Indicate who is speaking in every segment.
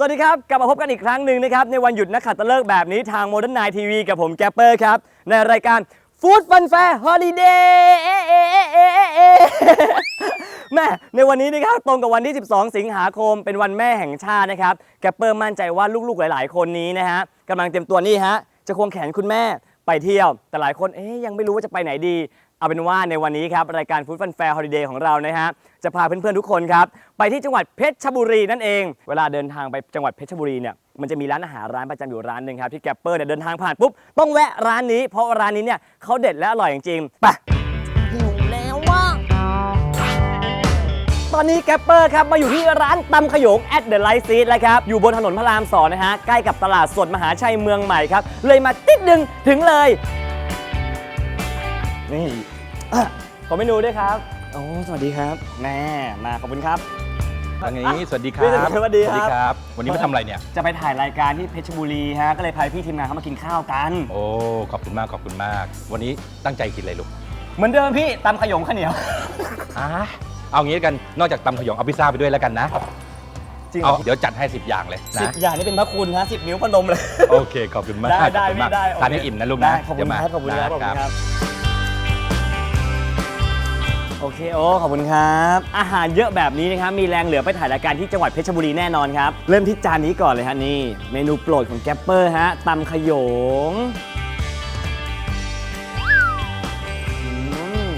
Speaker 1: สวัสดีครับ กลับมาพบกันอีกครั้งหนึ่งนะครับ ในวันหยุดนักขัตฤกษ์แบบนี้ทางโมเดิร์นไนทีวีกับผมแกปเปอร์ครับ ในรายการฟู้ดฟันแฟร์ฮอลิเดย์แม่ในวันนี้นะครับตรงกับวันที่ 12 สิงหาคม เป็นวันแม่แห่งชาตินะครับ แกปเปอร์มั่นใจว่าลูกๆหลาย ๆ คนนี้นะฮะกำลังเตรียมตัวนี่ฮะจะควงแขนคุณแม่ไปเที่ยว แต่หลายคนเอ๊ยยังไม่รู้ว่าจะไปไหนดี เอาเป็นว่าในวันนี้ครับรายการฟู้ดฟันแฟร์ฮอลิเดย์ของเรานะฮะจะพาเพื่อนๆทุกคนครับไปที่จังหวัดเพชรบุรีนั่นเอง เวลาเดินทางไปจังหวัดเพชรบุรีเนี่ยมันจะมีร้านอาหารร้านประจำอยู่ร้านหนึ่งครับที่แกปเปอร์เนี่ยเดินทางผ่านปุ๊บต้องแวะร้านนี้เพราะร้านนี้เนี่ยเขาเด็ดและอร่อยจริงๆไปหิวแล้วว่าตอนนี้แกปเปอร์ครับมาอยู่ที่ร้านตำขยง at the light seed แล้วครับอยู่บนถนนพระรามสองนะฮะใกล้กับตลาดสดมหาชัยเมืองใหม่ครับเลยมาติดดึงถึงเลยนี่ อะขอเมนูด้วยครับโอ้สวัสดีครับแม่มาขอบคุณครับ
Speaker 2: ว่าไงสวัสดีครั
Speaker 1: พี่
Speaker 2: บ
Speaker 1: สวัสดีครับ
Speaker 2: ครับ วันนี้มาทำอะไรเนี่ย
Speaker 1: จะไปถ่ายรายการที่เพชรบุรีฮะ ก็เลยพาพี่ทีมงานเขามากินข้าวกัน
Speaker 2: โอ้ ขอบคุณมาก ขอบคุณมาก วันนี้ตั้งใจกินอะไรลูก
Speaker 1: เหมือนเดิมพี่ตำขยงข้าวเหนียว
Speaker 2: อะเอางี้แล้วกัน นอกจากตำขยงเอาพิซซ่าไปด้วยแล้วกันนะ
Speaker 1: จริงเหร
Speaker 2: เอา
Speaker 1: อ
Speaker 2: เดี๋ยวจัดให้ 10 อย่างเลย
Speaker 1: สิบ
Speaker 2: นะ
Speaker 1: อย่างนี้เป็นพระคุณฮะสิบนิ้วพนมเลย
Speaker 2: โอเค ขอบคุณมาก
Speaker 1: ได้ได้
Speaker 2: ขอบคุณมาก
Speaker 1: พี่ได้โอเค
Speaker 2: ทานให้อิ่มนะลูกนะ
Speaker 1: ได้ขอบคุณ
Speaker 2: เดี๋ยวมา
Speaker 1: ครับขอบคุณครับ โอเคโอ้ขอบคุณครับ อาหารเยอะแบบนี้นะครับ มีแรงเหลือไปถ่ายรายการที่จังหวัดเพชรบุรีแน่นอนครับ เริ่มที่จานนี้ก่อนเลยฮะนี่ เมนูโปรดของแกปเปอร์ฮะตำขยงอืม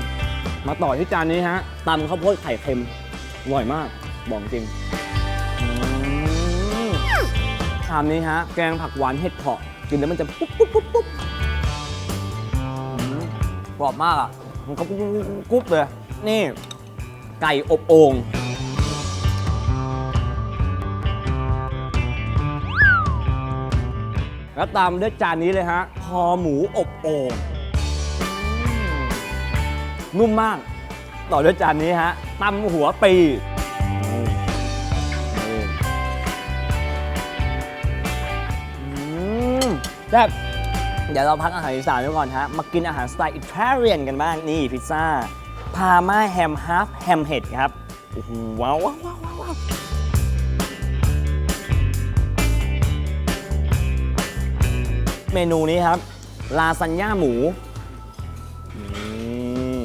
Speaker 1: มาต่อที่จานนี้ฮะตำข้าวโพดไข่เค็มอร่อยมาก บอกจริงอืมชามนี้ฮะ แกงผักหวานเห็ดเผาะกินแล้วมันจะปุ๊บปุ๊บปุ๊บปุ๊บอืมกรอบมากอะ มันก็กรุบกรุบเลย นี่ไก่อบโอ่งแล้วตามด้วยจานนี้เลยฮะ คอหมูอบโอ่งนุ่มมาก ต่อด้วยจานนี้ฮะตำหัวปีอืมนี่แบบเดี๋ยวเราพักอาหารอีสานไว้ก่อนฮะ มากินอาหารสไตล์อิตาเลียนกันบ้าง นี่พิซซ่า พาม่าแฮมฮาร์ฟแฮมเห็ดครับโอ้โหว้าวว้าวว้าวว้าวว้าเมนูนี้ครับ ลาซานญ่าหมูนี่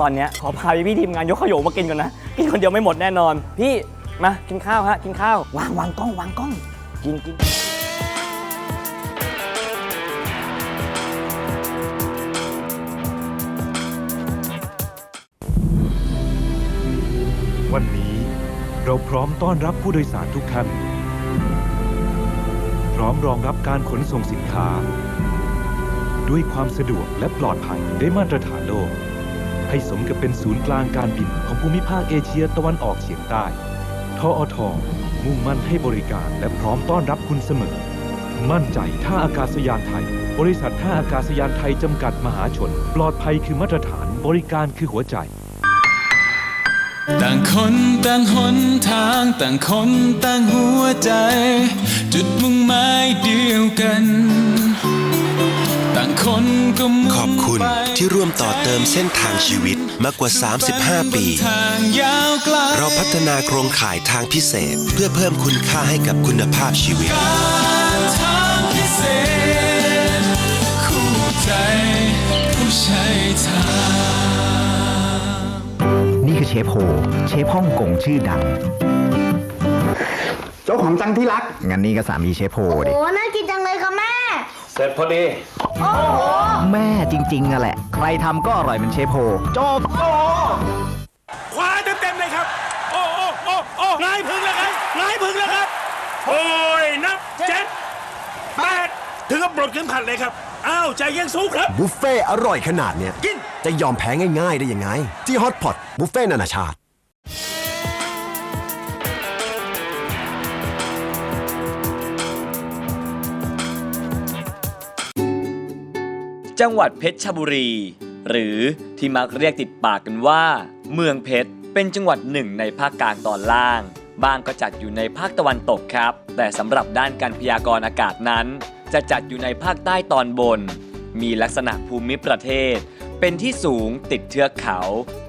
Speaker 1: ตอนเนี้ยขอพาพี่ๆทีมงานยกขยโยมากินก่อนนะ กินคนเดียวไม่หมดแน่นอน พี่ มากินข้าวฮะ กินข้าว วางวางกล้องวางกล้อง กินกิน
Speaker 3: วัน เราพร้อมต้อนรับผู้โดยสารทุกท่าน พร้อมรองรับการขนส่งสินค้า ด้วยความสะดวกและปลอดภัยได้มาตรฐานโลก ให้สมกับเป็นศูนย์กลางการบินของภูมิภาคเอเชียตะวันออกเฉียงใต้ทออทมุ่งมั่นให้บริการและพร้อมต้อนรับคุณเสมอ มั่นใจท่าอากาศยานไทย บริษัทท่าอากาศยานไทยจำกัดมหาชน ปลอดภัยคือมาตรฐาน บริการคือหัวใจ
Speaker 4: ต่างคนต่างหนทางต่างคนต่างหัวใจ จุดมุ่งหมายเดียวกัน ต่างคนก็มุ่ง
Speaker 5: ขอบคุณ
Speaker 4: ไป
Speaker 5: ที่ร่วมต่อเติมเส้นทางชีวิตมากกว่า 35 ปี
Speaker 4: ทางยาวไกล
Speaker 5: เราพัฒนาโครงข่ายทางพิเศษ เพื่อเพิ่มคุณค่าให้กับคุณภาพชีวิต
Speaker 4: การทางพิเศษคู่ใจผู้ใช้ทาง
Speaker 6: เชฟโฮเชฟฮ่องกงชื่อดัง
Speaker 7: เจ้าของจังที่รัก
Speaker 6: งั้นนี่ก็สามีเชฟโฮดิ
Speaker 8: โอ้น่ากินจังเลยค่ะแม่
Speaker 1: เสร็จพอดี
Speaker 6: แม่จริงๆอะแหละ ใครทำก็อร่อยเหมือนเชฟโฮจบ
Speaker 9: ขวาเต็มๆเลยครับ โอ้โอ้โอ้โอ้นายพึงแล้วครับนายพึงแล้วครับ โอ้ยนับเจ็ดแปดถึงกับปลดเข็มขัดเลยครับ อ้าวใจเย็นสู้ครับ
Speaker 7: บุฟเฟ่อร่อยขนาดเนี้ย
Speaker 9: กิน
Speaker 7: จะยอมแพ้ง่าย ๆ ได้ยังไง ที่ฮอตพอตบุฟเฟ่นานาชาติ
Speaker 10: จังหวัดเพชรบุรี หรือที่มักเรียกติดปากกันว่า เมืองเพชรเป็นจังหวัดหนึ่งในภาคกลางตอนล่าง บางก็จัดอยู่ในภาคตะวันตกครับ แต่สำหรับด้านการพยากรณ์อากาศนั้น จะจัดอยู่ในภาคใต้ตอนบน มีลักษณะภูมิประเทศ เป็นที่สูงติดเทือกเขา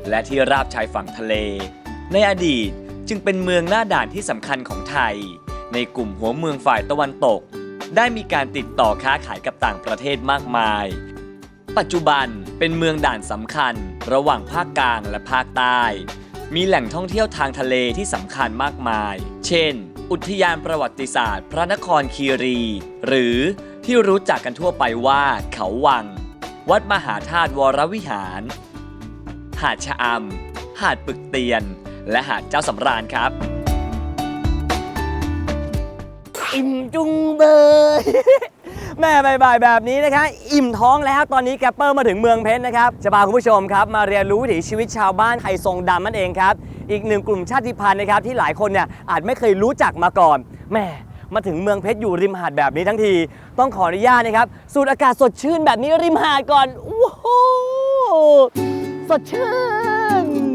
Speaker 10: และที่ราบชายฝั่งทะเล ในอดีตจึงเป็นเมืองหน้าด่านที่สำคัญของไทย ในกลุ่มหัวเมืองฝ่ายตะวันตก ได้มีการติดต่อค้าขายกับต่างประเทศมากมาย ปัจจุบันเป็นเมืองด่านสำคัญ ระหว่างภาคกลางและภาคใต้ มีแหล่งท่องเที่ยวทางทะเลที่สำคัญมากมาย เช่น อุทยานประวัติศาสตร์ พระนครคีรี หรือที่รู้จักกันทั่วไปว่าเขาวัง วัดมหาธาตุวรวิหาร หาดชะอำหาดปึกเตียน และหาดเจ้าสำราญครับ อิ่มจุงเบย แม่บ่ายๆแบบนี้นะคะ อิ่มท้องแล้วตอนนี้แกปเปอร์มาถึงเมืองเพชรนะครับ จะพาคุณผู้ชมครับ มาเรียนรู้วิถีชีวิตชาวบ้านไทยทรงดำนั่นเองครับ อีกหนึ่งกลุ่มชาติพันธุ์นะครับที่หลายคนเนี่ยอาจไม่เคยรู้จักมาก่อนแม่มาถึงเมืองเพชรอยู่ริมหาดแบบนี้ทั้งที ต้องขออนุญาตนะครับ สูดอากาศสดชื่นแบบนี้ริมหาดก่อนว้าวสดชื่น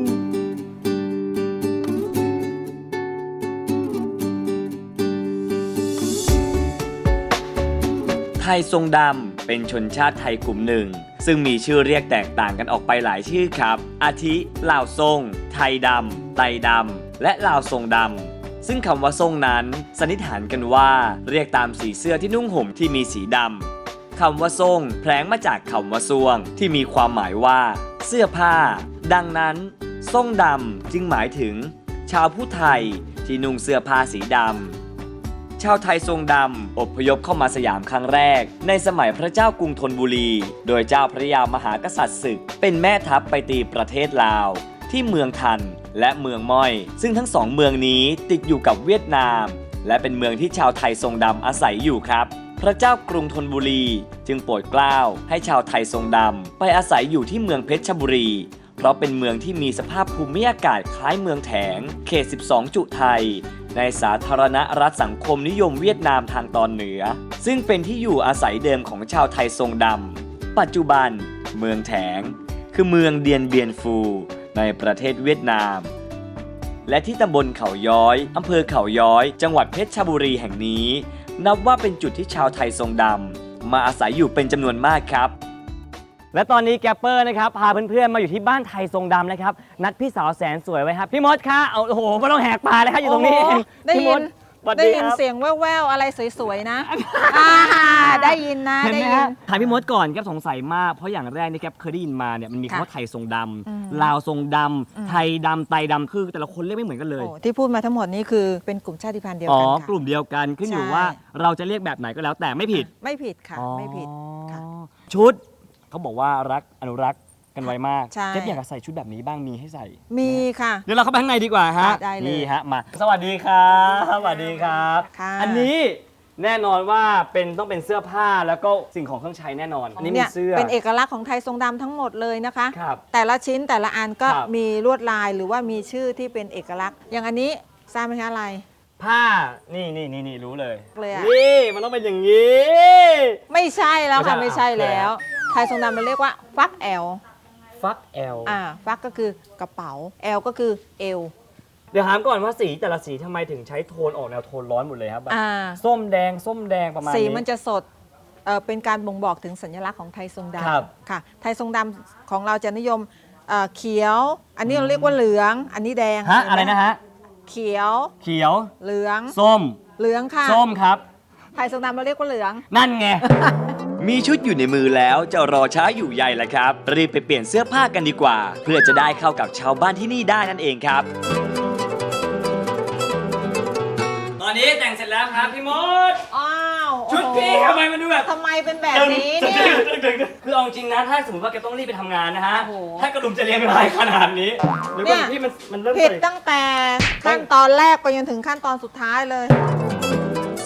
Speaker 10: ทยทรงดำ เป็นชนชาติไทยกลุ่มหนึ่ง ซึ่งมีชื่อเรียกแตกต่างกันออกไปหลายชื่อครับ อาทิลาวทรง ไทยดำ ไตดำ และลาวทรงดำซึ่งคำว่าทรงนั้นสันนิษฐานกันว่าเรียกตามสีเสื้อที่นุ่งห่มที่มีสีดำคำว่าทรงแพลงมาจากคำว่าซวง ที่มีความหมายว่า เสื้อผ้า ดังนั้นทรงดำจึงหมายถึง ชาวผู้ไทยที่นุ่งเสื้อผ้าสีดำ ชาวไทยทรงดำ อพยพเข้ามาสยามครั้งแรก ในสมัยพระเจ้ากรุงธนบุรี โดยเจ้าพระยามหากษัตริย์ศึก เป็นแม่ทัพไปตีประเทศลาว ที่เมืองทันและเมืองม้อย ซึ่งทั้งสองเมืองนี้ติดอยู่กับเวียดนาม และเป็นเมืองที่ชาวไทยทรงดำอาศัยอยู่ครับพระเจ้ากรุงธนบุรีจึงโปรดเกล้าให้ชาวไทยทรงดำ ไปอาศัยอยู่ที่เมืองเพชรบุรี เพราะเป็นเมืองที่มีสภาพภูมิอากาศคล้ายเมืองแถง เขต 12 จุไทย ในสาธารณรัฐสังคมนิยมเวียดนามทางตอนเหนือ ซึ่งเป็นที่อยู่อาศัยเดิมของชาวไทยทรงดำ ปัจจุบัน เมืองแถง คือเมืองเดียนเบียนฟู ในประเทศเวียดนาม และที่ตำบลเขาย้อยอำเภอเขาย้อย จังหวัดเพชรบุรีแห่งนี้ นับว่าเป็นจุดที่ชาวไทยทรงดำมาอาศัยอยู่เป็นจำนวนมากครับ และตอนนี้แกปเปอร์นะครับพาเพื่อนๆมาอยู่ที่บ้านไทยทรงดำนะครับนัดพี่สาวแสนสวยไว้ครับพี่มดคะเอาโอ้โหไม่ต้องแหกปากเลยครับอยู่ตรงนี้เอง
Speaker 8: ได้
Speaker 10: พี่ม
Speaker 8: ยิน
Speaker 10: สวัส
Speaker 8: ได้
Speaker 10: ดี
Speaker 8: ยิน
Speaker 10: ครับ
Speaker 8: เสียงแว่วๆ อะไรสวยๆ นะ อ่าได้ยินนะ
Speaker 10: เห็น
Speaker 8: ได้
Speaker 10: ไหม
Speaker 8: ยิ
Speaker 10: ฮะ
Speaker 8: น
Speaker 10: ถามพี่มดก่อนแกปสงสัยมาก เพราะอย่างแรกนี่แกปเคยได้ยินมาเนี่ยมันมีคำ
Speaker 8: ค่ะ
Speaker 10: ว่าไทยทรงด
Speaker 8: อืมำ
Speaker 10: ลาวทรงดำไทยดำไตดำคือแต่ละคนเรียกไม่เหมือนกันเลย
Speaker 8: โอ้ที่พูดมาทั้งหมดนี้คือเป็นกลุ่มชาติพันธุ์เดียว
Speaker 10: อ๋อ
Speaker 8: กันค่ะ
Speaker 10: กลุ่มเดียวกันขึ้นอยู่
Speaker 8: ใช่
Speaker 10: ว่าเราจะเรียกแบบไหนก็แล้วแต่ไม่ผิด
Speaker 8: ไม่ผิดค่ะ
Speaker 10: อ๋อ
Speaker 8: ไม่ผิดค่ะ
Speaker 10: ชุด เขาบอกว่ารักอนุรักษ์กันไว้มาก
Speaker 8: ใช่
Speaker 10: เจ๊อยากจะใส่ชุดแบบนี้บ้างมีให้ใส่
Speaker 8: มีค่ะ
Speaker 10: เดี๋ยวเราเข้าไปข้างในดีกว่าฮะ
Speaker 8: ได้เลย
Speaker 10: นี่ฮะมาสวัสดีครับสวัสดีครับ
Speaker 8: ค่ะ
Speaker 10: อันนี้แน่นอนว่าเป็นต้องเป็นเสื้อผ้าแล้วก็สิ่งของเครื่องใช้แน่นอนอันนี้มี
Speaker 8: เนี่ย
Speaker 10: เสื้อ
Speaker 8: เป็นเอกลักษณ์ของไทยทรงดำทั้งหมดเลยนะคะ
Speaker 10: ครับ
Speaker 8: แต่ละชิ้นแต่ละอันก็
Speaker 10: ครับ
Speaker 8: มีลวดลายหรือว่ามีชื่อที่เป็นเอกลักษณ์ อย่างอันนี้ทราบไหมคะอะไร
Speaker 10: ผ้านี่นี่นี่นี่รู้เลย
Speaker 8: เลยอะ
Speaker 10: นี่มันต้องเป็นอย่างนี้
Speaker 8: ไม่ใช่แล้วค่ะ
Speaker 10: ไม่
Speaker 8: ไม่
Speaker 10: ใช่
Speaker 8: ใช่แล้วไท ยทรงดำเราเรียกว่าฟักแอล
Speaker 10: ฟักแอล
Speaker 8: อ่าฟักก็คือกระเป๋าแอลก็คือเอว
Speaker 10: เดี๋ยวถามก่อนว่าสีแต่ละสีทำไมถึงใช้โทนออกแนวโทนร้อนหมดเลยครับแบบ
Speaker 8: อ่า
Speaker 10: ส้มแดงส้มแดงประมาณ
Speaker 8: สี
Speaker 10: นี้
Speaker 8: มันจะสดเอ่อเป็นการบ่งบอกถึงสัญลักษณ์ของไทยทรงด
Speaker 10: ครับำ
Speaker 8: ค่ะ ไทยทรงดำของเราจะนิยมเอ่อเขียว อันนี้เราเรียกว่าเหลือง อันนี้แดง
Speaker 10: ฮะ
Speaker 8: เห็หม
Speaker 10: อะไรนะฮะ
Speaker 8: เขียว
Speaker 10: เขียว
Speaker 8: เหลือง
Speaker 10: ส้ม
Speaker 8: เหลืองค่ะ
Speaker 10: ส้มครับ
Speaker 8: ไทยทรงดำเราเรียกว่าเหลือง
Speaker 10: นั่นไง มีชุดอยู่ในมือแล้วจะรอช้าอยู่ใหญ่แล้วครับ รีบไปเปลี่ยนเสื้อผ้ากันดีกว่า เพื่อจะได้เข้ากับชาวบ้านที่นี่ได้นั่นเองครับ ตอนนี้แต่งเสร็จแล้วครับพี่มด
Speaker 8: อ้าว
Speaker 10: ชุดพี่ทำไมมันดูแบบ
Speaker 8: ทำไมเป็นแบบนี้เนี่ย
Speaker 10: คือเอาจริงนะถ้าสมมติว่าแกต้องรีบไปทำงานนะฮะ
Speaker 8: โอ้โห
Speaker 10: ถ้ากระดุมจะเรียงรายขนาดนี้หรือ
Speaker 8: เนี่
Speaker 10: ว่าย พี่มันมันเริ่ม
Speaker 8: ผิด
Speaker 10: เลย
Speaker 8: ตั้งแต่ขั้นตอนแรกไปจนถึงขั้นตอนสุดท้ายเลย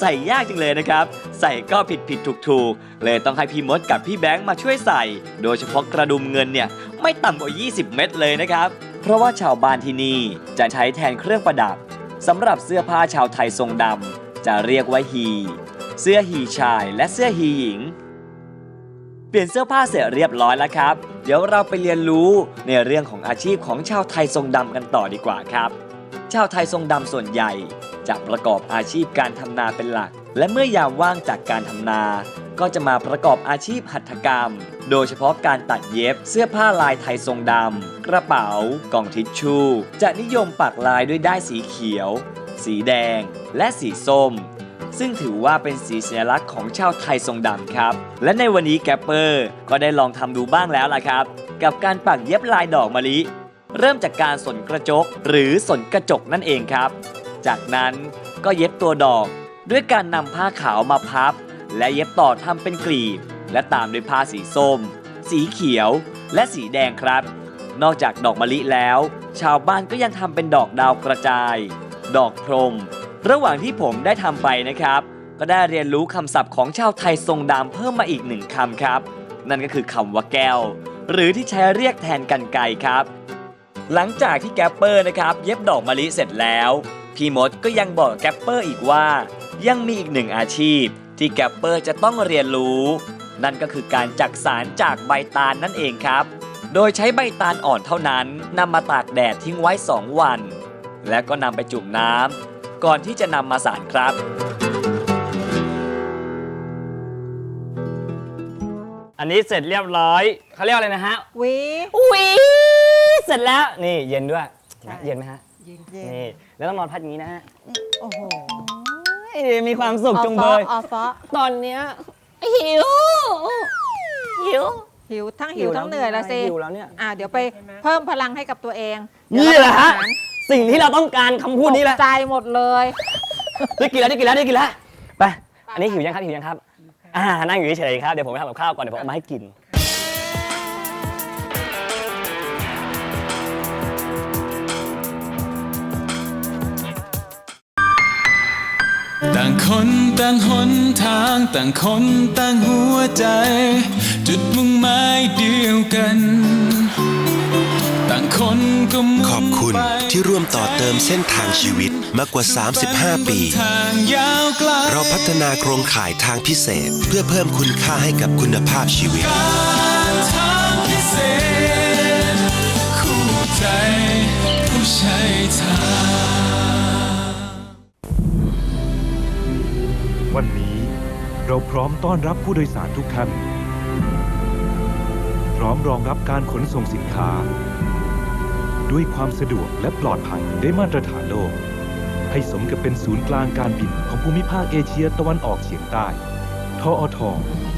Speaker 10: ใส่ยากจังเลยนะครับ ใส่ก็ผิดผิดถูกถูกเลยต้องให้พี่มดกับพี่แบงค์มาช่วยใส่ โดยเฉพาะกระดุมเงินเนี่ยไม่ต่ำกว่า 20 เม็ดเลยนะครับ เพราะว่าชาวบ้านที่นี่จะใช้แทนเครื่องประดับสำหรับเสื้อผ้าชาวไทยทรงดำจะเรียกว่าฮี เสื้อฮีชายและเสื้อฮีหญิง เปลี่ยนเสื้อผ้าเสร็จเรียบร้อยแล้วครับ เดี๋ยวเราไปเรียนรู้ในเรื่องของอาชีพของชาวไทยทรงดำกันต่อดีกว่าครับ ชาวไทยทรงดำส่วนใหญ่ จะประกอบอาชีพการทำนาเป็นหลัก และเมื่อยามว่างจากการทำนา ก็จะมาประกอบอาชีพหัตถกรรม โดยเฉพาะการตัดเย็บเสื้อผ้าลายไทยทรงดำ กระเป๋ากล่องทิชชู่ จะนิยมปักลายด้วยด้ายสีเขียว สีแดง และสีส้ม ซึ่งถือว่าเป็นสีสัญลักษณ์ของชาวไทยทรงดำครับ และในวันนี้แกปเปอร์ก็ได้ลองทำดูบ้างแล้วล่ะครับ กับการปักเย็บลายดอกมะลิเริ่มจากการสนกระจกหรือสนกระจกนั่นเองครับ จากนั้นก็เย็บตัวดอกด้วยการนำผ้าขาวมาพับ และเย็บต่อทำเป็นกลีบ และตามด้วยผ้าสีส้ม สีเขียว และสีแดงครับ นอกจากดอกมะลิแล้ว ชาวบ้านก็ยังทำเป็นดอกดาวกระจาย ดอกพรม ระหว่างที่ผมได้ทำไปนะครับ ก็ได้เรียนรู้คำศัพท์ของชาวไทยทรงดำเพิ่มมาอีกหนึ่งคำครับ นั่นก็คือคำว่าแก้ว หรือที่ใช้เรียกแทนกันไกรครับ หลังจากที่แกปเปอร์นะครับ เย็บดอกมะลิเสร็จแล้ว พี่มดก็ยังบอกแกปเปอร์อีกว่า ยังมีอีกหนึ่งอาชีพ ที่แกปเปอร์จะต้องเรียนรู้ นั่นก็คือการจักสารจากใบตาลนั่นเองครับ โดยใช้ใบตาลอ่อนเท่านั้นนำมาตากแดดทิ้งไว้ 2 วัน และก็นำไปจุ่มน้ำก่อนที่จะนำมาสารครับอันนี้เสร็จเรียบร้อยเขาเรียกอะไรนะฮะ
Speaker 8: หวี
Speaker 10: วิเสร็จแล้วนี่เย็นด้วย
Speaker 8: ใช่
Speaker 10: เย็นไหมฮะ
Speaker 8: เย็น
Speaker 10: นี่ แล้วต้องนอนพัดอย่างนี้นะฮะ
Speaker 8: โอ้โห
Speaker 10: เอ้ยมีความสุขจงเบย
Speaker 8: ออฟอ
Speaker 10: ตอนเนี้ยหิว หิว
Speaker 8: หิวทั้งหิวทั้งเหนื่อยแล้วสิ
Speaker 10: หิวแล้วเนี่ย
Speaker 8: อ่าเดี๋ยวไปเพิ่มพลังให้กับตัวเอง
Speaker 10: นี่แหละฮะ
Speaker 8: เดี๋ยวเราไปอาาร
Speaker 10: สิ่งที่เราต้องการคำพูดนี้แห
Speaker 8: ต
Speaker 10: ละ
Speaker 8: กใจหมดเลย
Speaker 10: ได้กินแล้วได้กินแล้วได้กินแล้ว ไป อันนี้หิวยังครับหิวยังครับ อ่า นั่งอยู่เฉยๆครับ เดี๋ยวผมไปทำกับข้าวก่อน เดี๋ยวผมเอามาให้กิน
Speaker 4: ต่างคนต่างหนทางต่างคนต่างหัวใจ จุดมุ่งหมายเดียวกัน ต่างคนก็มุ่ง
Speaker 5: ขอบคุณ
Speaker 4: ไป
Speaker 5: ที่ร่วมต่อเติมเส้นทางชีวิตมากกว่า 35 ปี
Speaker 4: ทางยาวไกล
Speaker 5: เราพัฒนาโครงข่ายทางพิเศษ เพื่อเพิ่มคุณค่าให้กับคุณภาพชีวิต
Speaker 4: การทางพิเศษ คู่ใจผู้ใช้ทาง
Speaker 3: วันนี้เราพร้อมต้อนรับผู้โดยสารทุกท่าน พร้อมรองรับการขนส่งสินค้า ด้วยความสะดวกและปลอดภัยได้มาตรฐานโลก ให้สมกับเป็นศูนย์กลางการบินของภูมิภาคเอเชียตะวันออกเฉียงใต้ทออท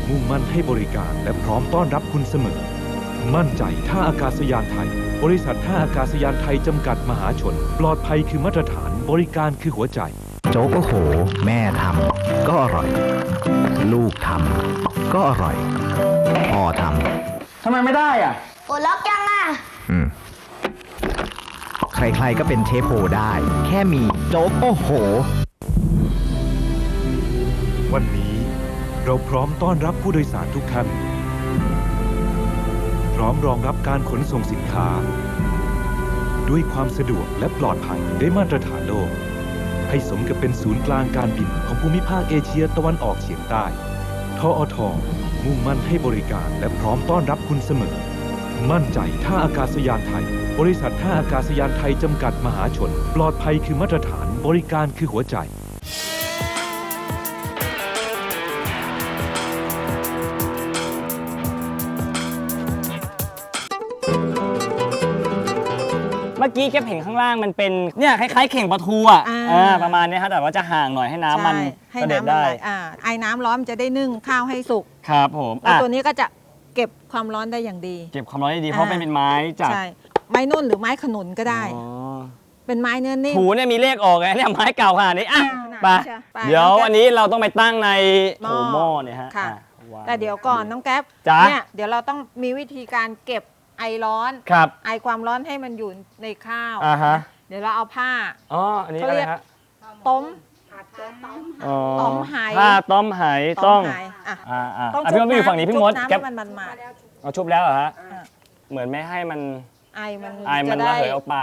Speaker 3: มุ่งมั่นให้บริการและพร้อมต้อนรับคุณเสมอ มั่นใจท่าอากาศยานไทย บริษัทท่าอากาศยานไทยจำกัดมหาชน ปลอดภัยคือมาตรฐานบริการคือหัวใจ
Speaker 6: โจ๊กโอ้โห แม่ทำก็อร่อย ลูกทำก็อร่อย พ่อท
Speaker 10: ทำไมไม่ได้อะ
Speaker 11: ปลดล็อกยังอะำ
Speaker 6: อืมใครๆก็เป็นเชฟโฮได้ แค่มีโจ๊กโอ้โห
Speaker 3: วันนี้เราพร้อมต้อนรับผู้โดยสารทุกท่าน พร้อมรองรับการขนส่งสินค้า ด้วยความสะดวกและปลอดภัยได้มาตรฐานโลก ให้สมกับเป็นศูนย์กลางการบินของภูมิภาคเอเชียตะวันออกเฉียงใต้ ทออทมุ่งมั่นให้บริการและพร้อมต้อนรับคุณเสมอ มั่นใจท่าอากาศยานไทย บริษัทท่าอากาศยานไทยจำกัดมหาชน ปลอดภัยคือมาตรฐาน บริการคือหัวใจ
Speaker 10: เมื่อกี้แกเห็นข้างล่างมันเป็นเนี่ยคล้ายๆเข่งปลาทูอะ
Speaker 8: อ่า
Speaker 10: อ่าประมาณเนี้ยฮะแต่ว่าจะห่างหน่อยให้น้ำมัน
Speaker 8: ใช่ให้
Speaker 10: กระเด็น
Speaker 8: น้ำมัน
Speaker 10: ได้
Speaker 8: ไหลอ่าไอ้น้ำร้อนมันจะได้นึ่งข้าวให้สุก
Speaker 10: ครับผม
Speaker 8: แล้ว
Speaker 10: อะ
Speaker 8: ตัวนี้ก็จะเก็บความร้อนได้อย่างดี
Speaker 10: เก็บความร้อนได้ดีเพราะ
Speaker 8: อ่า
Speaker 10: เป็นเป็นไม้จาก
Speaker 8: ใช่ไม้นุ่นหรือไม้ขนุนก็ได้
Speaker 10: อ๋อ
Speaker 8: เป็นไม้เนื้อนิ่ม
Speaker 10: ถูเนี่ยมีเลขออกไงเนี่ยไม้เก่าขนาดนี้อะ
Speaker 8: หนา
Speaker 10: ไป
Speaker 8: ใช่ไป
Speaker 10: เดี๋ยว
Speaker 8: น้องแก๊ป
Speaker 10: อันนี้เราต้องไปตั้งใน
Speaker 8: หม้
Speaker 10: โถ
Speaker 8: อ
Speaker 10: หม้อเนี่ยฮะ
Speaker 8: ค่ะ
Speaker 10: อ่วาง
Speaker 8: แต่เดี๋ยวก่อนน้องแก๊ป
Speaker 10: จ๊ะ
Speaker 8: เนี่ยเดี๋ยวเราต้องมีวิธีการเก็บ ไอร้อน
Speaker 10: ครับ
Speaker 8: ไอความร้อนให้มันอยู่ในข้าว
Speaker 10: อ่าฮะ
Speaker 8: เดี๋ยวเราเอาผ้า
Speaker 10: อ๋ออันนี้
Speaker 8: เขา
Speaker 10: อะไร
Speaker 8: เรียก
Speaker 10: ฮะ
Speaker 8: ต้ม
Speaker 1: อ๋อ
Speaker 8: ต้มไห
Speaker 1: ถ้าต้มไหต้อง
Speaker 8: ไหอะ
Speaker 1: อ่าอ่า
Speaker 8: ต้อง
Speaker 1: อะพี่มดไม่อยู่ฝั่งนี้พี่มด
Speaker 8: ชุบน้ำ
Speaker 1: แก๊ป
Speaker 8: ให้มันมัน
Speaker 1: เอาชุบแล้วเหรอฮะ
Speaker 8: อะ
Speaker 1: เหมือนไม่ให้มัน
Speaker 8: ๆ ไอมัน
Speaker 1: ไอายมัน
Speaker 8: จะ
Speaker 1: ระ
Speaker 8: ได้
Speaker 1: เหยออกไป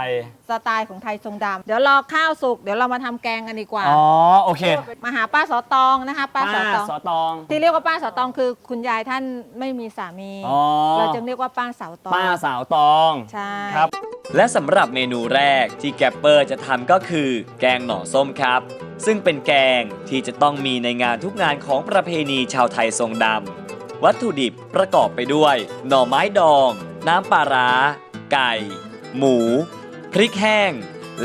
Speaker 8: สไตล์ของไทยทรงดำเดี๋ยวรอข้าวสุกเดี๋ยวเรามาทำแกงกันดีกว่า
Speaker 1: อ๋อ โอเค
Speaker 8: มาหาป้าสอตองนะคะป้าสอตอง
Speaker 1: สอตอง
Speaker 8: ที่เรียกว่าป้าสาวตองคือคุณยายท่านไม่มีสามี
Speaker 1: อ๋อ
Speaker 8: เราจึงเรียกว่าป้าสาวตอง
Speaker 1: ป้าสาวตอง
Speaker 8: ใช่
Speaker 1: ครับ
Speaker 10: และสำหรับเมนูแรกที่แกปเปอร์จะทำก็คือ แกงหน่อส้มครับ ซึ่งเป็นแกงที่จะต้องมีในงานทุกงานของประเพณีชาวไทยทรงดำวัตถุดิบประกอบไปด้วย หน่อไม้ดอง น้ำปลาร้า ไก่ หมู พริกแห้ง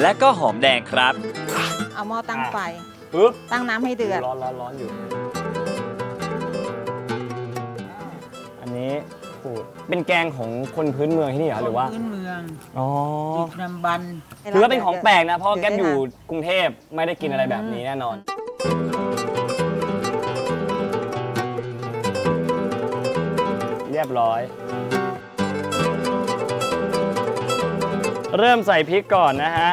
Speaker 10: และก็หอมแดงครับ
Speaker 8: เอาหม้อตั้งไฟ
Speaker 1: ปึ๊บ
Speaker 8: ตั้งน้ำให้เดือด
Speaker 1: ร้อนร้อนร้อนอยู่ อันนี้ปูดเป็นแกงของคนพื้นเมืองที่นี่เหรอหรือว่า
Speaker 12: พื้นเมือง
Speaker 1: อ๋อ
Speaker 12: จิกนำบัน
Speaker 1: ถือว่าเป็นของแปลกนะ เพราะ
Speaker 8: เดี๋ยว
Speaker 1: แก๊ปอยู่
Speaker 8: ได้ค่ะ
Speaker 1: กรุงเทพไม่ได้กินอะไรแบบนี้แน่นอน เรียบร้อย เริ่มใส่พริกก่อนนะฮะ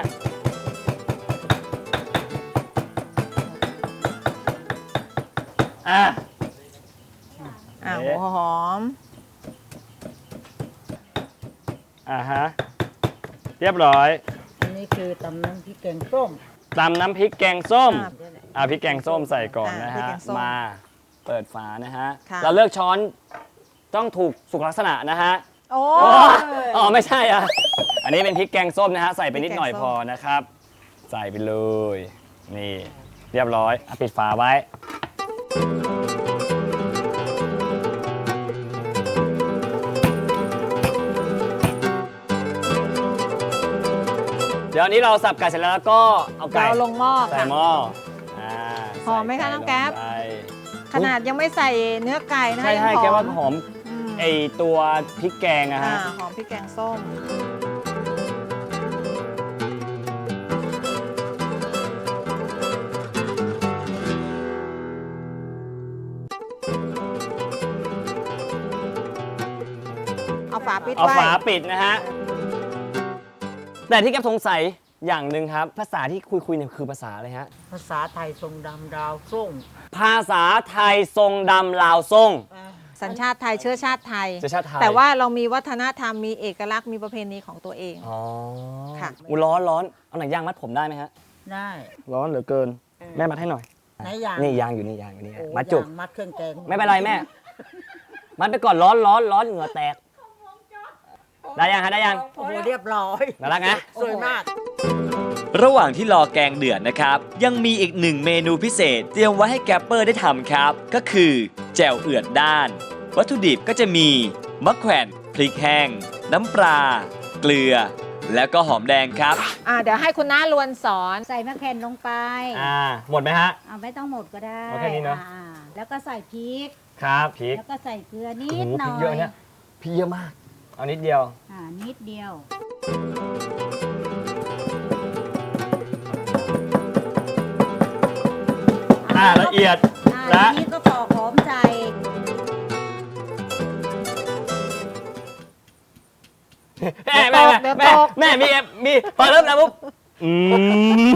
Speaker 1: อะ
Speaker 8: อ่า
Speaker 1: เอ๊ะ
Speaker 8: หัวหอม
Speaker 1: อะฮะ เรียบร้อย
Speaker 12: อันนี้คือตำน้ำพริกแกงส้ม
Speaker 1: ตำน้ำพริกแกงส้ม
Speaker 8: อ่า
Speaker 1: อ่าพริกแกงส้มใส่ก่อน
Speaker 8: อ่า
Speaker 1: นะ
Speaker 8: พริก
Speaker 1: ฮะ
Speaker 8: แกงส้ม
Speaker 1: มาเปิดฝานะฮะ
Speaker 8: ค่ะ
Speaker 1: เราเลือกช้อนต้องถูกสุขลักษณะนะฮะ
Speaker 8: โอ้
Speaker 1: อ๋ออ๋อไม่ใช่อะอั นนี้เป็นพริกแกงส้มนะฮะใส่ไปนิดหน่อย
Speaker 8: พริก
Speaker 1: พ
Speaker 8: แกงส้
Speaker 1: อ
Speaker 8: ม
Speaker 1: นะครับ ใส่ไปเลย นี่เรียบร้อยอะปิดฝาไว้ เดี๋ยวอันนี้เราสับไก่เสร็จแล้วแล้วก็เอาไก่
Speaker 8: เราลงหม้อ
Speaker 1: ใส่
Speaker 8: ค่ะ
Speaker 1: หม้ออ่า
Speaker 8: หอมไหมคะ
Speaker 1: ใส่
Speaker 8: น้องแก๊ป
Speaker 1: ลงไป
Speaker 8: ขนาดยังไม่ใส่เนื้อไก่นะคะ
Speaker 1: ใช่
Speaker 8: ยัง
Speaker 1: ใช่
Speaker 8: หอ
Speaker 1: แกว่ามหอม
Speaker 8: อืม
Speaker 1: ไอตัวพริกแกงอะ
Speaker 8: อ่า
Speaker 1: ฮะ
Speaker 8: หอมพริกแกงส้ม ปิด
Speaker 1: เอา
Speaker 8: ไว้
Speaker 1: ฝาปิดนะฮะ แต่ที่แกสงสัยอย่างหนึ่งครับ ภาษาที่คุยคุยๆเนี่ยคือภาษาอะไรฮะ
Speaker 12: ภาษาไทยทรงดำดาวส่ง
Speaker 1: ภาษาไทยทรงดำลาวทรง
Speaker 8: สัญชาติไทยเชื้อชาติไทย
Speaker 1: เชื้อชาติไทย
Speaker 8: แต่ว่าเรามีวัฒนธรรมมีเอกลักษณ์มีประเพณีของตัวเอง
Speaker 1: อ๋อ
Speaker 8: ค่ะ
Speaker 1: อุยร้อนร้อนเอาหนังยางมัดผมได้ไหมฮะ
Speaker 12: ได้
Speaker 1: ร้อนเหลือเกิน แม่มัดให้หน่อย
Speaker 12: ไหนยาง
Speaker 1: นี่ยางอยู่นี่ยางอยู่นี่
Speaker 12: โอ้
Speaker 1: มัดจุก
Speaker 12: ยางมัดเครื่องแกง
Speaker 1: ไม่เป็นไรแม่ มัดไปก่อนร้อนร้อนร้อนเหงื่อแตก ได้ยังฮะได้ยัง
Speaker 12: โอ้โหเรียบร้อย
Speaker 1: น่ารักนะ
Speaker 12: สวยมาก
Speaker 10: ระหว่างที่รอแกงเดือดนะครับ ยังมีอีกหนึ่งเมนูพิเศษ เตรียมไว้ให้แกปเปอร์ได้ทำครับ ก็คือแจ่วเอือดด้าน วัตถุดิบก็จะมีมะแขวนพริกแห้ง น้ำปลา เกลือ แล้วก็หอมแดงครับ
Speaker 8: อ่าเดี๋ยวให้คุณน้าลวนสอน
Speaker 12: ใส่มะแขนลงไป
Speaker 1: อ่าหมดไหมฮะ
Speaker 12: เอาไม่ต้องหมดก็ได้
Speaker 1: เอาแค่นี้เนอะ
Speaker 12: อ่าแล้วก็ใส่พริก
Speaker 1: ครับพริก
Speaker 12: แล้วก็ใส่เกลือนิ
Speaker 1: โอ้
Speaker 12: ด
Speaker 1: โห
Speaker 12: ห
Speaker 1: พ
Speaker 12: น่
Speaker 1: ริ
Speaker 12: อก
Speaker 1: เยอะ
Speaker 12: ย
Speaker 1: เนี่ยพริกเยอะมาก เอานิดเดียว
Speaker 12: อ่านิดเดียว
Speaker 1: อ่าละเอียด
Speaker 12: อ่า
Speaker 1: และ
Speaker 12: ทีนี้ก็ปอกหอมใส่
Speaker 1: แม่แม่
Speaker 8: เดี๋ยว
Speaker 1: แม่
Speaker 8: ตก
Speaker 1: แม่มีมีพอเริ่มแล้วปุ๊บอืม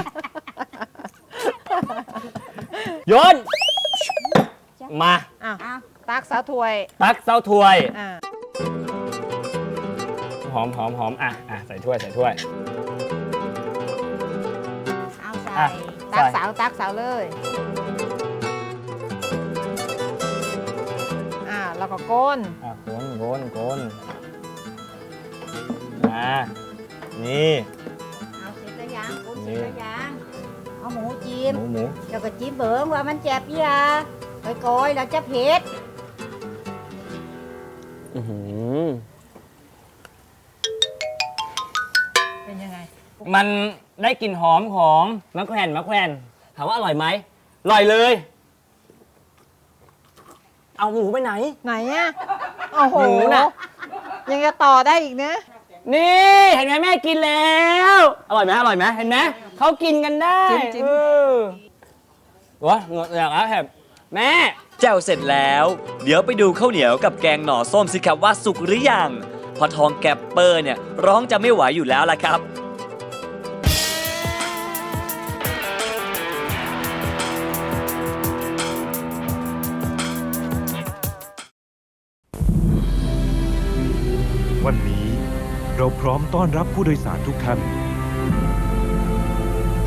Speaker 1: โยนมา
Speaker 8: อะ
Speaker 12: เอา
Speaker 8: ตักสาถ้วย
Speaker 1: ตักเส้าถ้วย
Speaker 8: อ่า
Speaker 1: หอมหอมหอมอะอะใส่ถ้วยใส่ถ้วย
Speaker 12: เอาใส่
Speaker 1: อะ
Speaker 8: ตัก
Speaker 1: ใส่
Speaker 8: สาวตักสาวเลยอ่าแล้วก็ก้น
Speaker 1: อะโกนโกนโกนอ่านี่
Speaker 12: เอาเสร็จแล้วยังโอนเส
Speaker 1: นี่
Speaker 12: ร็จแล้วยังเอาหมูจิ้ม
Speaker 1: หมูหมู
Speaker 12: แล้วก็จิ้มเบิ่งว่ามันแจ็บยาค่อยๆแล้วจะเผ็ด
Speaker 1: อื้อหือ มันได้กลิ่นหอมของมะแขวนมะแขวนถามว่าอร่อยไหมอร่อยเลย เอาหมูไปไหน
Speaker 8: ไหนอะโอ้โห
Speaker 1: หมูน่ะ
Speaker 8: ยังจะต่อได้อีกนะ
Speaker 1: นี่เห็นไหมแม่กินแล้ว อร่อยไหมอร่อยไหมเห็นไหมเขากินกันได้
Speaker 8: จิ้มจิ้ม
Speaker 1: เออวะเหงืออยากแล้วแหบแม่
Speaker 10: แจ่วเสร็จแล้ว เดี๋ยวไปดูข้าวเหนียวกับแกงหน่อส้มสิครับว่าสุกหรือยังเพอทองแกปเปอร์เนี่ย ร้องจะไม่ไหวอยู่แล้วล่ะครับ
Speaker 3: ราพร้อมต้อนรับผู้โดยสารทุกท่าน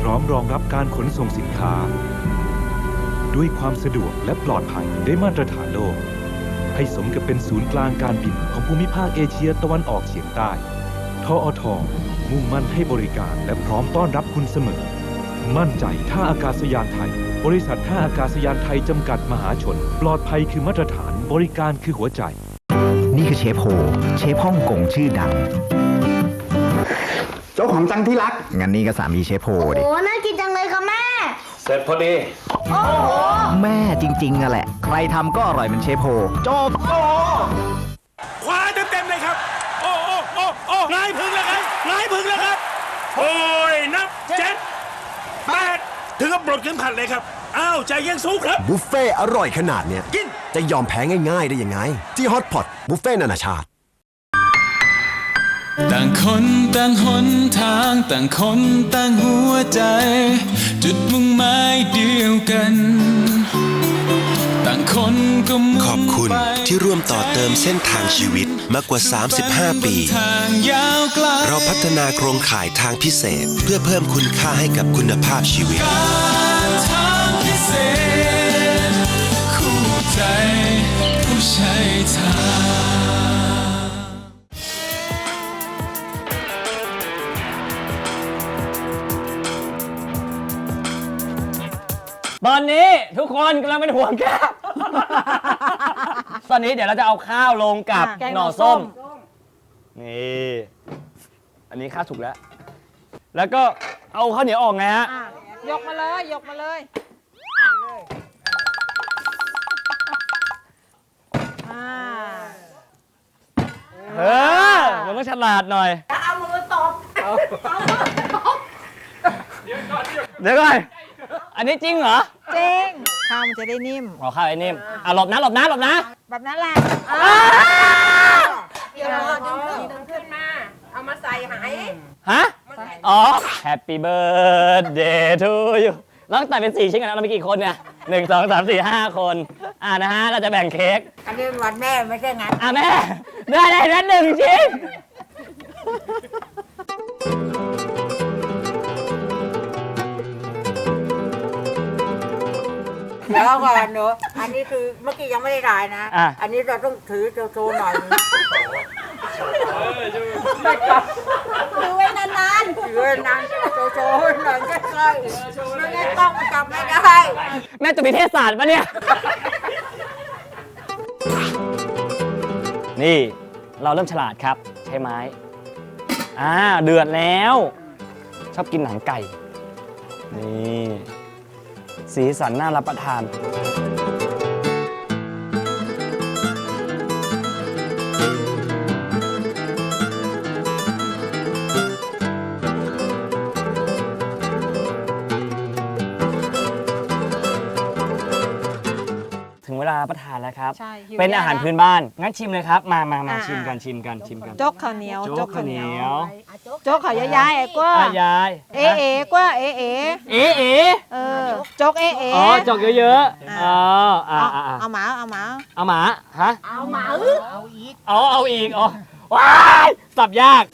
Speaker 3: พร้อมรองรับการขนส่งสินค้า ด้วยความสะดวกและปลอดภัยได้มาตรฐานโลก ให้สมกับเป็นศูนย์กลางการบินของภูมิภาคเอเชียตะวันออกเฉียงใต้ทออทมุ่งมั่นให้บริการและพร้อมต้อนรับคุณเสมอ มั่นใจท่าอากาศยานไทย บริษัทท่าอากาศยานไทยจำกัดมหาชน ปลอดภัยคือมาตรฐาน บริการคือหัวใจ
Speaker 6: นี่คือเชฟโฮเชฟฮ่องกงชื่อดัง ของจังที่รัก งั้นนี่ก็สามีเชฟโฮดิ
Speaker 12: โอ้น่ากินจังเลยค่ะแม่
Speaker 2: เสร็จพอดี
Speaker 6: แม่จริงๆอะแหละ ใครทำก็อร่อยเหมือนเชฟโฮจบ
Speaker 9: ขวาเต็มๆเลยครับ โอ้โอ้โอ้โอ้นายพึงแล้วครับนายพึงแล้วครับ โอ้ย นับเจ็ดแปดถึงกับปลดเข็มขัดเลยครับ อ้าว ใจเย็นสู้ครับ
Speaker 7: บุฟเฟ่อร่อยขนาดเนี้ย
Speaker 9: กิน
Speaker 7: จะยอมแพ้ง่าย ๆ ได้ยังไง ที่ฮอตพอตบุฟเฟ่นานาชาติ
Speaker 4: ต่างคนต่างหนทางต่างคนต่างหัวใจ จุดมุ่งหมายเดียวกัน ต่างคนก็มุ่ง
Speaker 5: ขอบคุณ
Speaker 4: ไป
Speaker 5: ที่ร่วมต่อเติมเส้นทางชีวิตมากกว่า 35 ปี
Speaker 4: ทางยาวไกล
Speaker 5: เราพัฒนาโครงข่ายทางพิเศษ เพื่อเพิ่มคุณค่าให้กับคุณภาพชีวิต
Speaker 4: การทางพิเศษ คู่ใจผู้ใช้ทาง
Speaker 1: อนนี้ทุกคนกำลังเป็นห่วงแกตอนนี้เดี๋ยวเราจะเอาข้าวลงกับ
Speaker 8: อะแกง
Speaker 1: ห
Speaker 8: หน่
Speaker 1: น่อ
Speaker 8: อส้
Speaker 1: ส้ม
Speaker 8: ม
Speaker 1: นี่ อันนี้ข้าวสุกแล้ว แล้วก็เอาข้าวเหนียวออกไงฮะ
Speaker 8: อะยกมาเลย ยกมาเลยอ่า
Speaker 1: เออมันต้องฉลาดหน่อย
Speaker 12: เอามือตบ
Speaker 1: เดี๋ยวก่อน อันนี้จริงเหรอ
Speaker 8: เจ้งข้าวมันจะได้นิ่ม
Speaker 1: ขอข้าวไอ้นิ่มอะหลบนะหลบนะหลบนะ
Speaker 8: แบบนั้นแหละ
Speaker 12: เดี๋ยวรอดึงดึงขึ้นมา เอามาใส่หาย
Speaker 1: ฮะอ๋อ Happy birthday to you เราต้องตัดเป็นสี่ชิ้นกันนะเรามีกี่คนเนี่ยหนึ่งสองสามสี่ห้าคน อ่านะฮะเราจะแบ่งเค้ก
Speaker 12: อันนี้วันแม่ไม่ใช่งาน
Speaker 1: อะแม่ได้ได้นั้นหนึ่งชิ้น
Speaker 12: เดี๋ยวก่อนหนูอันนี้คือเมื่อกี้ยังไม่ได้ถ่ายนะ
Speaker 1: อะ
Speaker 12: อันนี้เราต้องถือโชว์ๆหน่อยถือไว้นานๆถือไว้นานโชว์ๆหน่อยใกล้ๆไม่งั้นต้องมันจับไม่ได้
Speaker 1: แม่จะมีเทศศาสตร์ปะเนี่ย นี่เราเริ่มฉลาดครับ ใช้ไม้อ่าเดือดแล้ว ชอบกินหนังไก่ นี่ สีสันน่ารับประทาน ถึงเวลารับประทานแล้วครับ
Speaker 8: ใช่หิว
Speaker 1: เป็นอาหาร
Speaker 8: แล้ว
Speaker 1: พื้นบ้าน งั้นชิมเลยครับ มามามา
Speaker 8: อ่า
Speaker 1: ชิมกันชิมกันชิมกัน
Speaker 8: โจ๊กข้าวเหนียว
Speaker 1: โจ๊กข้าวเหนียว
Speaker 8: โจ๊กข้าวยายๆไอ้กว่า
Speaker 1: อะยาย
Speaker 8: เอ๋เอ๋กว่าเอ๋เอ๋
Speaker 1: เอ๋เอ๋
Speaker 8: เออโจ๊กเอ๋เอ๋
Speaker 1: อ๋อจอกเยอะๆอ๋ออ่า
Speaker 8: เอา
Speaker 1: อ่า
Speaker 8: เอาหมาเอาหมา
Speaker 1: เอาหมาฮะ
Speaker 12: เอาหมาเอาอีก
Speaker 1: อ๋อเอาอีกอ๋อว้ายสับยาก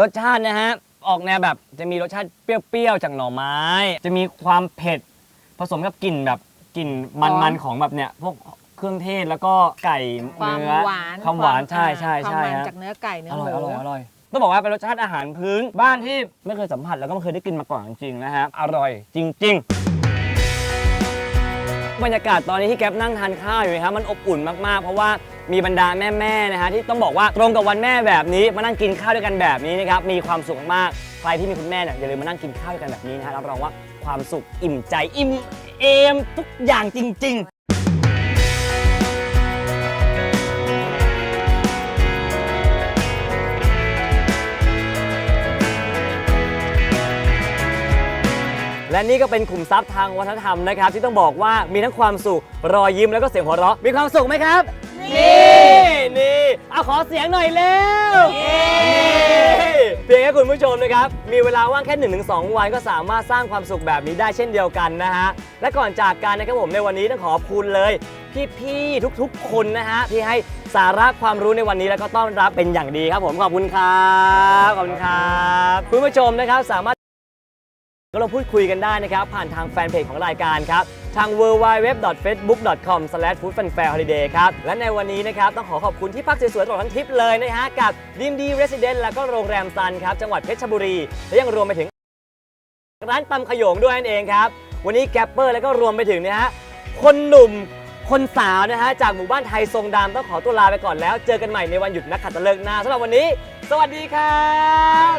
Speaker 1: รสชาตินะฮะ ออกแนวแบบจะมีรสชาติเปรี้ยวๆจากหน่อไม้ จะมีความเผ็ด ผสมกับกลิ่นแบบกลิ่นมันๆของแบบเนี่ยพวก เครื่องเทศแล้วก็ไก่
Speaker 8: ความ
Speaker 1: เนื้อ
Speaker 8: หวาน
Speaker 1: ความหวานใช่ใช่
Speaker 8: ความ
Speaker 1: ใช่
Speaker 8: มัน
Speaker 1: ฮะ
Speaker 8: จากเนื้อไก่เนื้อ
Speaker 1: อ
Speaker 8: ห
Speaker 1: ร่อย
Speaker 8: มู
Speaker 1: อร่อยอร่อยต้องบอกว่าเป็นรสชาติอาหารพื้นบ้านที่ไม่เคยสัมผัสแล้วก็ไม่เคยได้กินมาก่อนจริงๆนะฮะอร่อยจริง ๆ บรรยากาศตอนนี้ที่แก๊ปนั่งทานข้าวอยู่นะครับมันอบอุ่นมากๆ เพราะว่ามีบรรดาแม่ๆนะฮะที่ต้องบอกว่าตรงกับวันแม่แบบนี้มานั่งกินข้าวด้วยกันแบบนี้นะครับมีความสุขมากใครที่มีคุณแม่เนี่ยอย่าลืมมานั่งกินข้าวด้วยกันแบบนี้นะฮะรับรองว่าความสุขอิ่มใจอิ่มเอมทุกอย่างจริง ๆ และนี่ก็เป็นขุมทรัพย์ทางวัฒนธรรมนะครับ ที่ต้องบอกว่ามีทั้งความสุขรอยยิ้มแล้วก็เสียงหัวเราะมีความสุขไหมครับนี่นี่เอาขอเสียงหน่อยเร็วนี่เพียงแค่คุณผู้ชมนะครับมีเวลาว่างแค่ 1-2 วันก็สามารถสร้างความสุขแบบนี้ได้เช่นเดียวกันนะฮะและก่อนจากกันนะครับผมในวันนี้ต้องขอบคุณเลยพี่ ๆ ทุก ๆ คนนะฮะ ที่ให้สาระความรู้ในวันนี้แล้วก็ต้อนรับเป็นอย่างดีครับผม ขอบคุณครับ ขอบคุณครับ คุณผู้ชมนะครับสามารถ ก็ลองพูดคุยกันได้นะครับ ผ่านทางแฟนเพจของรายการครับ ทาง www.facebook.com/foodfanfareholiday ครับ และในวันนี้นะครับ ต้องขอขอบคุณที่พักสวยๆตลอดทั้งทริปเลยนะฮะ กับดิมดีเรสซิเดนต์แล้วก็โรงแรมซันครับ จังหวัดเพชรบุรี และยังรวมไปถึง ร้านตำขยงด้วยนั่นเองครับ วันนี้แกปเปอร์แล้วก็รวมไปถึงนะฮะคนหนุ่มคนสาวนะฮะจากหมู่บ้านไทยทรงดำต้องขอตัวลาไปก่อนแล้ว เจอกันใหม่ในวันหยุดนักขัตฤกษ์หน้าสำหรับวันนี้ สวัสดีครับ